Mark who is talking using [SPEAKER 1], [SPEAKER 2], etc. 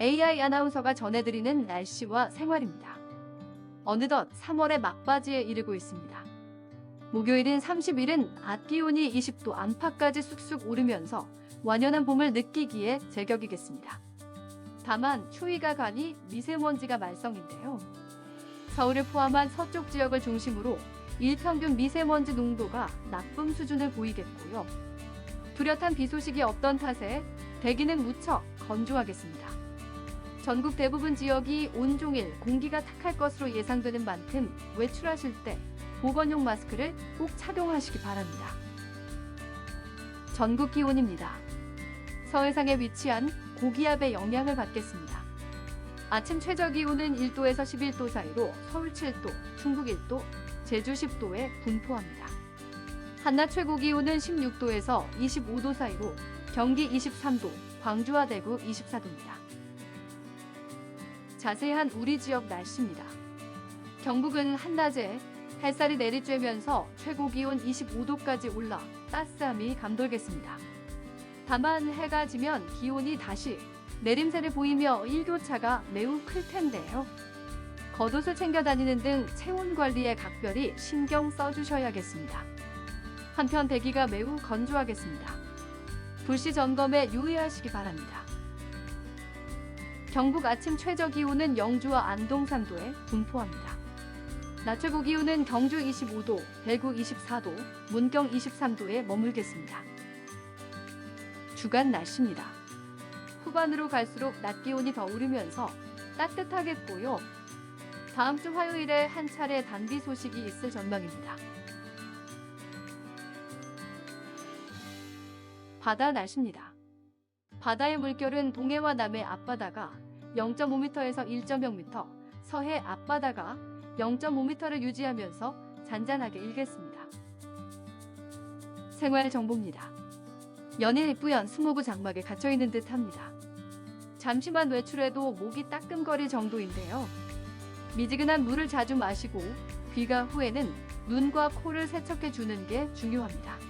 [SPEAKER 1] AI 아나운서가 전해드리는 날씨와 생활입니다. 어느덧 3월의 막바지에 이르고 있습니다. 목요일인 30일은 낮 기온이 20도 안팎까지 쑥쑥 오르면서 완연한 봄을 느끼기에 제격이겠습니다. 다만 추위가 가니 미세먼지가 말썽인데요. 서울을 포함한 서쪽 지역을 중심으로 일평균 미세먼지 농도가 나쁨 수준을 보이겠고요. 뚜렷한 비 소식이 없던 탓에 대기는 무척 건조하겠습니다. 전국 대부분 지역이 온종일 공기가 탁할 것으로 예상되는 만큼 외출하실 때 보건용 마스크를 꼭 착용하시기 바랍니다. 전국 기온입니다. 서해상에 위치한 고기압의 영향을 받겠습니다. 아침 최저 기온은 1도에서 11도 사이로 서울 7도, 충북 1도, 제주 10도에 분포합니다. 한낮 최고 기온은 16도에서 25도 사이로 경기 23도, 광주와 대구 24도입니다. 자세한 우리 지역 날씨입니다. 경북은 한낮에 햇살이 내리쬐면서 최고 기온 25도까지 올라 따스함이 감돌겠습니다. 다만 해가 지면 기온이 다시 내림세를 보이며 일교차가 매우 클 텐데요. 겉옷을 챙겨 다니는 등 체온 관리에 각별히 신경 써주셔야겠습니다. 한편 대기가 매우 건조하겠습니다. 불시 점검에 유의하시기 바랍니다. 경북 아침 최저 기온은 영주와 안동 3도에 분포합니다. 낮 최고 기온은 경주 25도, 대구 24도, 문경 23도에 머물겠습니다. 주간 날씨입니다. 후반으로 갈수록 낮 기온이 더 오르면서 따뜻하겠고요. 다음 주 화요일에 한 차례 단비 소식이 있을 전망입니다. 바다 날씨입니다. 바다의 물결은 동해와 남해 앞바다가 0.5m에서 1.0m, 서해 앞바다가 0.5m를 유지하면서 잔잔하게 일겠습니다. 생활 정보입니다. 연일 뿌연 스모그 장막에 갇혀 있는 듯 합니다. 잠시만 외출해도 목이 따끔거릴 정도인데요. 미지근한 물을 자주 마시고 귀가 후에는 눈과 코를 세척해 주는 게 중요합니다.